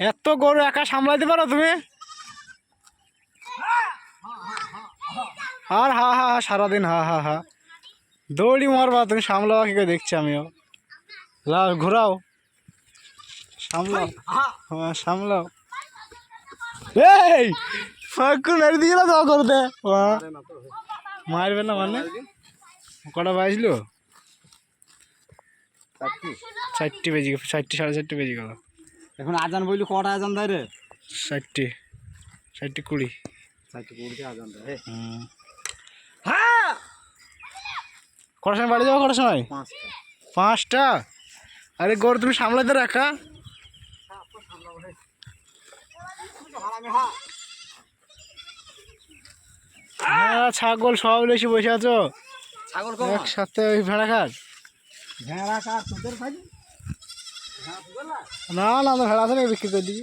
এত গরু একা সামলাতে পারো তুমি? আর হা হা হা সারাদিন হা হা হা। দৌড়ি মারবা তুমি সামলাবা কি করে দেখছি আমিও। লাও ঘোরাও। সামলাও। হ্যাঁ সামলাও। এই ফাঁকু মেরে দিয়ে তো করতে মারবে না মানে? কটা বাজলো? চারটে বেজে গেল চারটে সাড়ে চারটে বেজে গেল। এখন আজান বললি কটা আজান দেয় রে? ষাটটি। চারটে কুড়ি। চারটে কুড়িতে আজান দেয় হুম। কটার সময় বাড়ি যাব কটার সময়? পাঁচটা। পাঁচটা? আরে গরু তুমি সামলাতে রাখা। হ্যাঁ ছাগল সব এসে বসে আছো। ছাগল একসাথে ওই ভেড়া খাস। ভেড়া কার তোদের ভাই? না না ভেড়া থেকে বিক্রি করে দিই